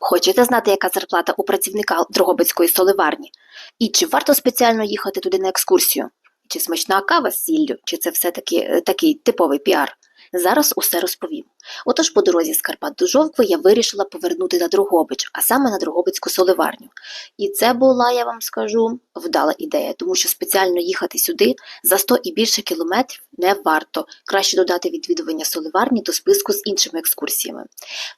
Хочете знати, яка зарплата у працівника Дрогобицької соливарні? І чи варто спеціально їхати туди на екскурсію? Чи смачна кава з сіллю, чи це все-таки е, такий типовий піар? Зараз усе розповім. Отож, по дорозі з Карпат до Жовкви я вирішила повернути на Дрогобич, а саме на Дрогобицьку соливарню. І це була, я вам скажу, вдала ідея, тому що спеціально їхати сюди за 100 і більше кілометрів не варто. Краще додати відвідування соливарні до списку з іншими екскурсіями.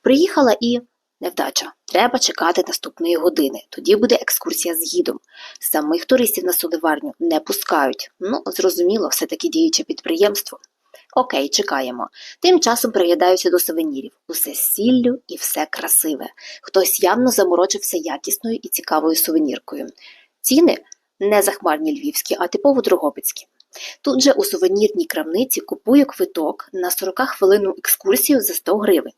Приїхала і невдача. Треба чекати наступної години. Тоді буде екскурсія з гідом. Самих туристів на соливарню не пускають. Ну, зрозуміло, все-таки діюче підприємство. Окей, чекаємо. Тим часом приглядаюся до сувенірів. Усе з сіллю і все красиве. Хтось явно заморочився якісною і цікавою сувеніркою. Ціни не захмарні львівські, а типово дрогобицькі. Тут же у сувенірній крамниці купую квиток на 40 хвилинну екскурсію за 100 гривень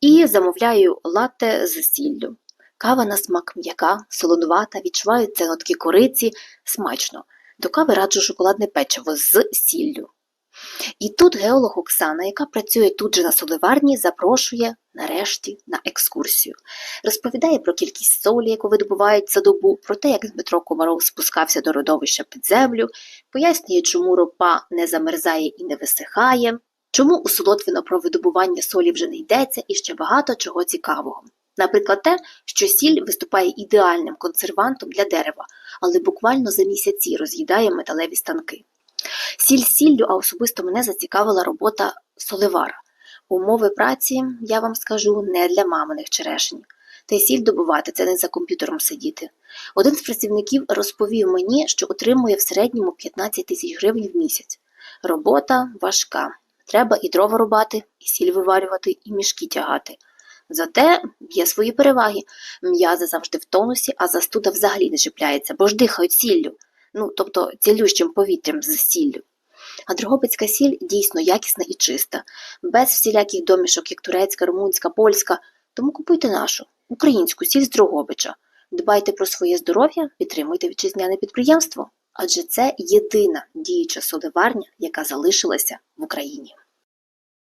і замовляю латте з сіллю. Кава на смак м'яка, солонувата, відчуваються нотки кориці, смачно. До кави раджу шоколадне печиво з сіллю. І тут геолог Оксана, яка працює тут же на соливарні, запрошує нарешті на екскурсію. Розповідає про кількість солі, яку видобувають за добу, про те, як Дмитро Комаров спускався до родовища під землю, пояснює, чому ропа не замерзає і не висихає, чому у Солотвино про видобування солі вже не йдеться і ще багато чого цікавого. Наприклад, те, що сіль виступає ідеальним консервантом для дерева, але буквально за місяці роз'їдає металеві станки. Сіль сіллю, а особисто мене зацікавила робота соливара. Умови праці, я вам скажу, не для маминих черешень. Та й сіль добувати це не за комп'ютером сидіти. Один з працівників розповів мені, що отримує в середньому 15 тисяч гривень в місяць. Робота важка. Треба і дрова рубати, і сіль виварювати, і мішки тягати. Зате є свої переваги. М'язи завжди в тонусі, а застуда взагалі не чіпляється, бо ж дихають сіллю ну тобто цілющим повітрям з сіллю. А Дрогобицька сіль дійсно якісна і чиста, без всіляких домішок, як турецька, румунська, польська. Тому купуйте нашу, українську сіль з Дрогобича. Дбайте про своє здоров'я, підтримуйте вітчизняне підприємство, адже це єдина діюча соливарня, яка залишилася в Україні.